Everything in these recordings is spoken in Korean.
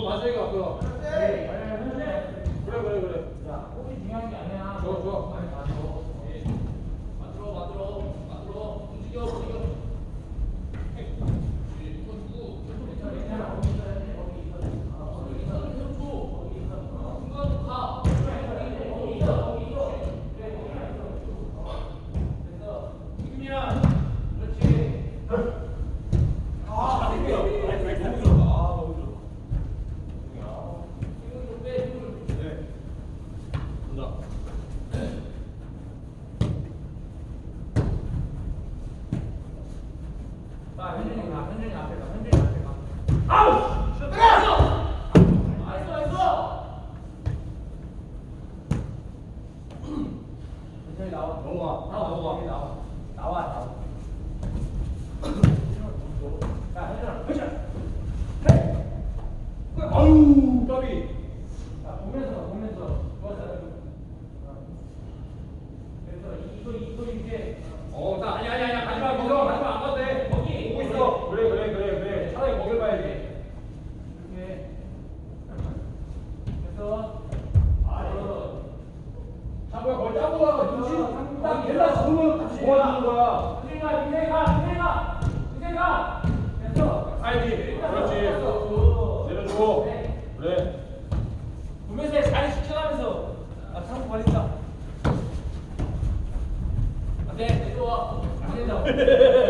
그거 맞아요, 아까. 그래, 그래, 그래. 야, 홈이 중요한 게 아니야. 좋아, 좋아. 네. 만들어, 만들어, 만들어. 움직여, 움직여. 아유! 뭐야 뭘 짜고 가고 눈치 딱 갤라 잡으면 같이 도와주는 거야. 이제가 이제가 이제가 이제가. 됐어? 살기 그렇지. 내려주고. 그래. 보면서 자리 지켜가면서. 아 참고 걸린다 안돼 내려와. 안 된다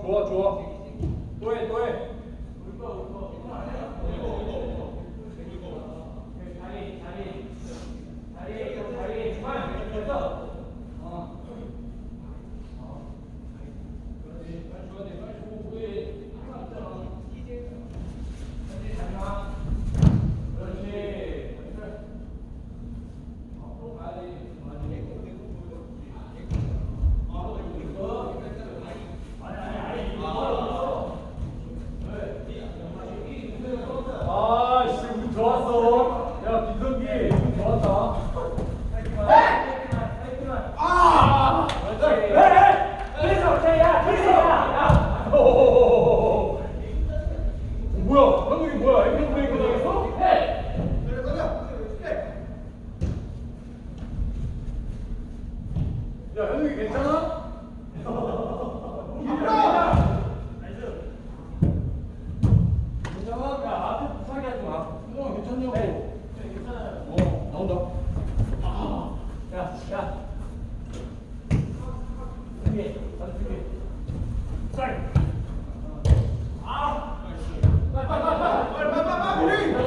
좋아 좋아. 또해 또해.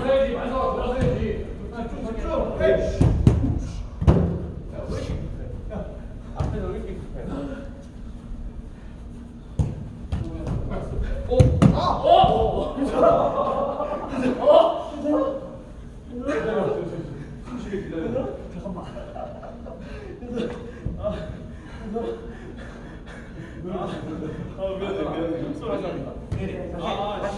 돌아서야지 만서가 돌아서야지 쭉 집중 헤이 야왜 이렇게 급해 야 앞에 너왜 이렇게 급해 어? 아! 어! 어! 어! 기다려 숨쉬게 기다려 잠깐만 그래서 아 그래서 아 미안해 미안해 속소리 하지 마 다시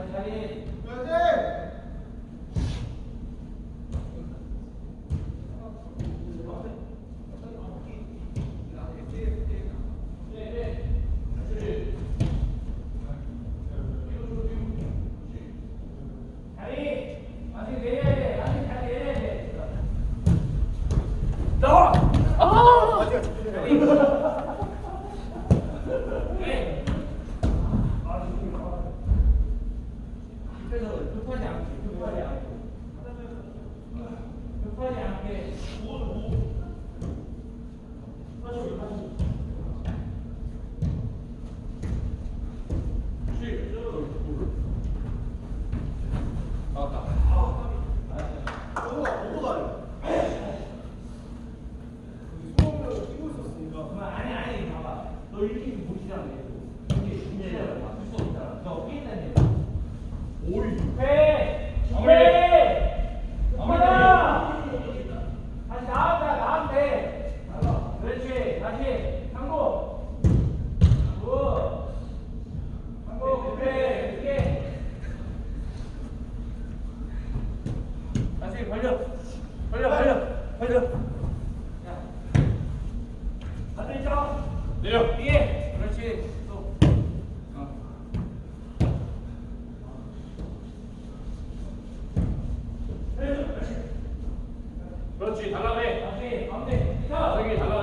Allez. trabalhado. 그렇지 달라매. 다시 가운데. 다시 달라.